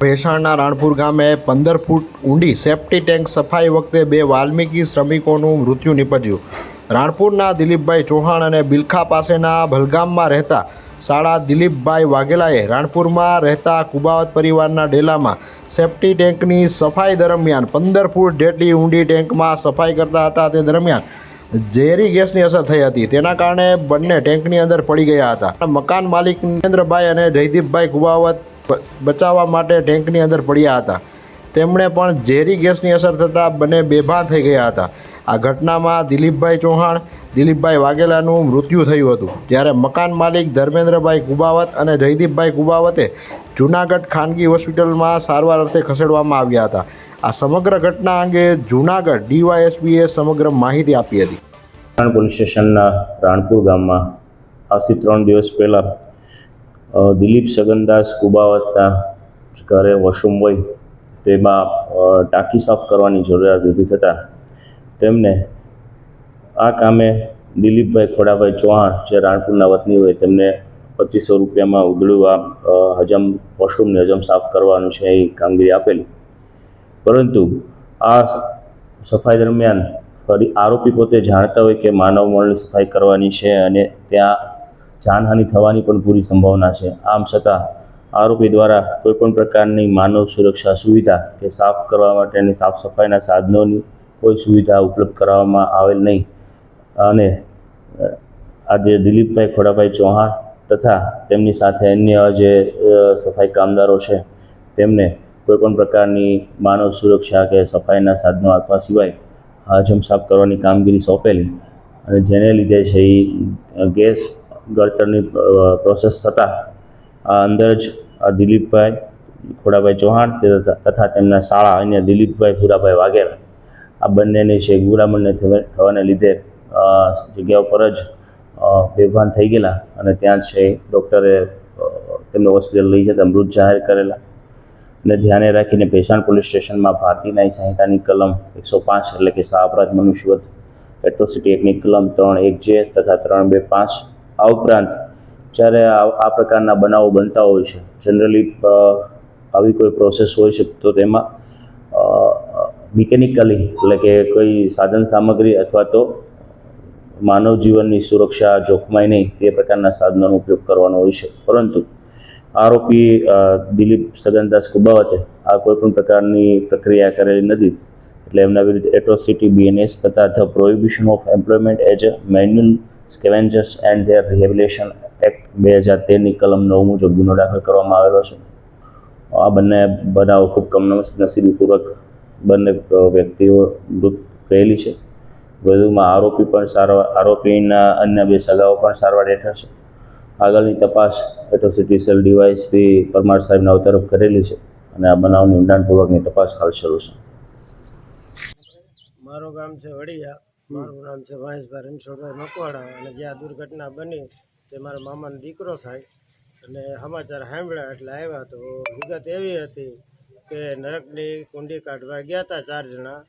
ભેસાણના રાણપુર ગામે પંદર ફૂટ ઊંડી સેફ્ટી ટેન્ક સફાઈ વખતે બે વાલ્મીકી શ્રમિકોનું મૃત્યુ નીપજ્યું. રાણપુરના દિલીપભાઈ ચૌહાણ અને બિલખા પાસેના ભલગામમાં રહેતા શાળા દિલીપભાઈ વાઘેલાએ રાણપુરમાં રહેતા કુબાવત પરિવારના ડેલામાં સેફ્ટી ટેન્કની સફાઈ દરમિયાન પંદર ફૂટ જેટલી ઊંડી ટેન્કમાં સફાઈ કરતા હતા. તે દરમિયાન ઝેરી ગેસની અસર થઈ હતી. તેના કારણે બંને ટેન્કની અંદર પડી ગયા હતા. મકાન માલિક નરેન્દ્રભાઈ અને જયદીપભાઈ કુબાવત બચાવવા માટે ટેન્કની અંદર પડ્યા હતા. તેમણે પણ ઝેરી ગેસની અસર થતાં બંને બેભાન થઈ ગયા હતા. આ ઘટનામાં દિલીપભાઈ ચૌહાણ, દિલીપભાઈ વાઘેલાનું મૃત્યુ થયું હતું. જ્યારે મકાન માલિક ધર્મેન્દ્રભાઈ કુબાવત અને જયદીપભાઈ કુબાવતે જૂનાગઢ ખાનગી હોસ્પિટલમાં સારવાર અર્થે ખસેડવામાં આવ્યા હતા. આ સમગ્ર ઘટના અંગે જૂનાગઢ ડીવાયએસપીએ સમગ્ર માહિતી આપી હતી. રાણ પોલીસ સ્ટેશનના રાણપુર ગામમાં આજથી ત્રણ દિવસ પહેલાં દિલીપ સગનદાસ કુબાવતના ઘરે વોશરૂમ હોય, તેમાં ટાંકી સાફ કરવાની જરૂરિયાત ઊભી થતાં તેમને આ કામે દિલીપભાઈ ખોડાભાઈ ચૌહાણ, જે રાણપુરના વતની હોય, તેમને પચીસો રૂપિયામાં ઉદળું આ હજમ, વોશરૂમને હજમ સાફ કરવાનું છે, એ કામગીરી આપેલી. પરંતુ આ સફાઈ દરમિયાન ફરી આરોપી પોતે જાણતા હોય કે માનવ મળની સફાઈ કરવાની છે અને ત્યાં જાનહાનિ થવાની પણ પૂરી સંભાવના છે. આમ છતાં, આરોપી દ્વારા કોઈપણ પ્રકારની માનવ સુરક્ષા સુવિધા કે સાફ કરવા માટેની સાફ સફાઈના સાધનોની કોઈ સુવિધા ઉપલબ્ધ કરાવવામાં આવેલ નહીં. અને આજે દિલીપભાઈ ખોડાભાઈ ચૌહાણ તથા તેમની સાથે અન્ય જે સફાઈ કામદારો છે, તેમને કોઈપણ પ્રકારની માનવ સુરક્ષા કે સફાઈના સાધનો આપવા સિવાય હાજમ સાફ કરવાની કામગીરી સોંપેલી અને જેને લીધે છે એ ગેસ ગળતરની પ્રોસેસ થતાં આ અંદર જ દિલીપભાઈ, ખોડાભાઈ ચૌહાણ તથા તેમના શાળા અન્ય દિલીપભાઈ, ભૂરાભાઈ વાઘેલા આ બંનેની છે ગુરામણને થવાને લીધે જગ્યા ઉપર જ બેભાન થઈ ગયેલા અને ત્યાં છે ડૉક્ટરે તેમને હોસ્પિટલ લઈ જતા મૃત જાહેર કરેલા. ને ધ્યાને રાખીને ભેસાણ પોલીસ સ્ટેશનમાં ભારતીય ન્યાય સંહિતાની કલમ એકસો પાંચ એટલે કે સા અપરાધ મનુષ્યવધ એટ્રોસિટી એક્ટની કલમ ત્રણ એક જે તથા ત્રણ બે પાંચ, આ ઉપરાંત જ્યારે આ પ્રકારના બનાવો બનતા હોય છે જનરલી આવી કોઈ પ્રોસેસ હોય છે, તો તેમાં મિકેનિકલી એટલે કે કોઈ સાધન સામગ્રી અથવા તો માનવ જીવનની સુરક્ષા, જોખમાય નહીં તે પ્રકારના સાધનોનો ઉપયોગ કરવાનો હોય છે. પરંતુ આરોપી દિલીપ સગનદાસ કુબાવતે આ કોઈપણ પ્રકારની પ્રક્રિયા કરેલી નથી. એટલે એમના વિરુદ્ધ એટ્રોસિટી બીએનએસ તથા the prohibition of employment as a manual scavengers and their rehabilitation act બે હજાર તેરની કલમ નવ મુજબ ગુનો દાખલ કરવામાં આવેલો છે. આ બંને બનાવો ખૂબ કમનસીબીપૂર્વક બંને વ્યક્તિઓ મૃત રહેલી છે. વધુમાં આરોપી પણ સારવાર આરોપીના અન્ય બે સગાઓ પણ સારવાર હેઠળ છે. આગળની તપાસ એટ્રોસિટી સેલ ડીવાયસપી પરમાર સાહેબના તરફ કરેલી છે અને આ બનાવની ઊંડાણપૂર્વકની તપાસ હાલ શરૂ છે. મારું ગામ છે વડિયા. મારું નામ છે મહેશભાઈ રણછોડભાઈ મકવાડા અને જે આ દુર્ઘટના બની તે મારા મામાનો દીકરો થાય અને સમાચાર સાંભળ્યા એટલે આવ્યા તો વિગત એવી હતી કે નરકની કુંડી કાઢવા ગયા હતા ચાર જણા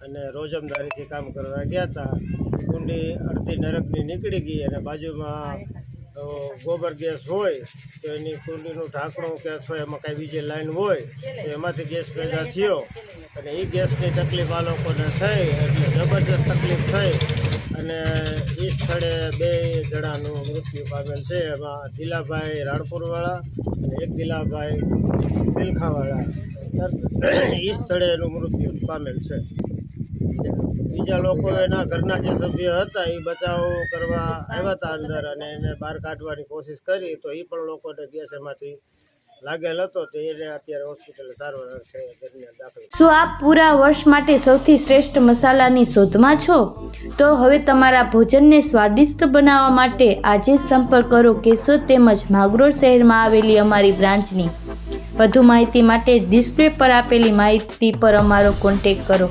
અને રોજમદારીથી કામ કરવા ગયા હતા કુંડી અડધી નરકની નીકળી ગઈ અને બાજુમાં ગોબર ગેસ હોય, તો એની કુંડીનું ઢાંકણું કે અથવા એમાં કાંઈ બીજી લાઈન હોય, તો એમાંથી ગેસ પેદા થયો. અને એ ગેસની તકલીફ આ લોકોને થઈ, એટલે જબરજસ્ત તકલીફ થઈ. અને એ સ્થળે બે જણાનું મૃત્યુ પામેલ છે. એમાં દિલાભાઈ રાણપુરવાળા અને એક દિલાભાઈ દિલખાવાળા એ સ્થળે એનું મૃત્યુ પામેલ છે. બીજા લોકો એના ઘરના જે સભ્ય હતા એ બચાવ કરવા આવ્યા હતા અંદર અને એને બહાર કાઢવાની કોશિશ કરી, તો એ પણ લોકોને ગેસ એમાંથી લાગેલ હતો, તો એને અત્યારે હોસ્પિટલ સારવાર દરમિયાન દાખલ શું આપ પૂરા વર્ષ માટે સૌથી શ્રેષ્ઠ મસાલાની શોધમાં છો? તો હવે તમારા ભોજનને સ્વાદિષ્ટ બનાવવા માટે આજે સંપર્ક કરો કેશોદ તેમજ માગરોળ શહેરમાં આવેલી અમારી બ્રાન્ચની. વધુ માહિતી માટે ડિસ્પ્લે પર આપેલી માહિતી પર અમારો કોન્ટેક કરો.